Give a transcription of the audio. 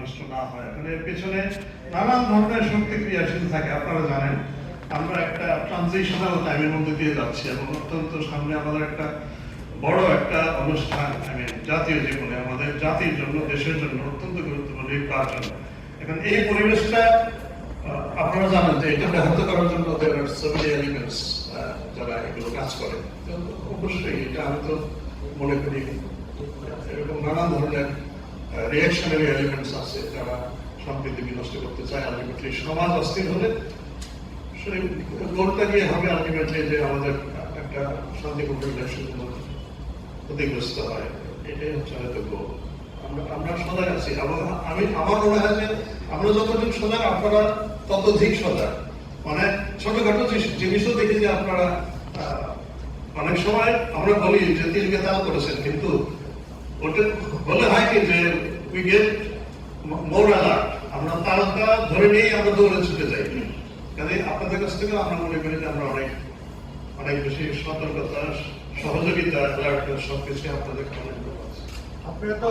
নষ্ট না হয়। মানে এর পেছনে নানান ধরনের শক্তি ক্রিয়াশীল থাকে, আপনারা জানেন। আমরা একটা ট্রানজিশনাল টাইমের মধ্যে দিয়ে যাচ্ছি এবং অত্যন্ত সামনে আমাদের একটা বড় একটা অনুষ্ঠান আমি জাতীয় জীবনে, আমাদের জাতির জন্য, দেশের জন্য অত্যন্ত গুরুত্বপূর্ণ নির্বাচন এখন এই পরিবেশটা আপনারা জানেন যে এটা ব্যাহত করার জন্য যারা এগুলো কাজ করে। অবশ্যই এটা আমি তো মনে করি। এরকম নানান ধরনের রিয়াকশনারি এলিমেন্টস আছে, যারা সম্প্রীতি বিনষ্ট করতে চায় আলটিমেটলি সমাজ অস্থির হলে সেই গোলটা গিয়ে হবে আলটিমেটলি যে আমাদের একটা শান্তিপূর্ণ ইলেকশন ক্ষতিগ্রস্ত হয়। এটাই হচ্ছে হয়তো গোল আমরা আমরা সজাগ আছি। আমি, আমার মনে হয় যে আমরা যতটুকু সজাগ, আপনারা ততধিক সজাগ। মানে ছোটখাটো জিনিস- জিনিসও দেখি যে আপনারা অনেক সময় আমরা বলি যে তিলকে তাল করেছেন, কিন্তু ওটা বলে হয় কি যে উই গেট মোর অ্যালার্ট আমরা তারকা ধরে নিয়েই আমরা দৌড়ে ছুটে যাই। কাজে আপনাদের কাছ থেকে আমরা মনে করি যে আমরা অনেক অনেক বেশি সতর্কতা সহযোগিতা অ্যালার্ট সবকিছু আপনাদের কাছে। আপনারা তো